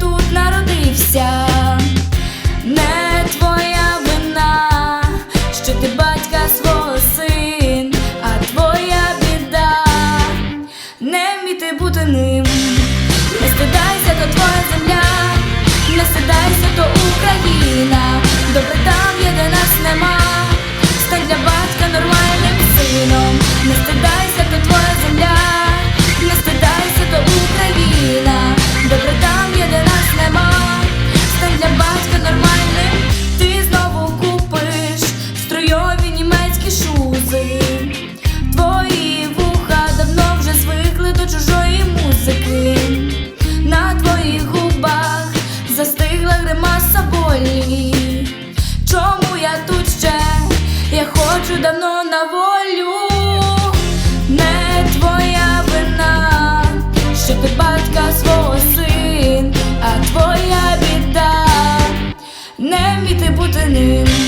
тут народився, не твоя вина, що ти батька свого син, а твоя біда не вміти бути ним. Не стидайся, то твоя земля, не стидайся, то Україна. ти батька свого син, а твоя біда не вміти бути ним.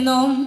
não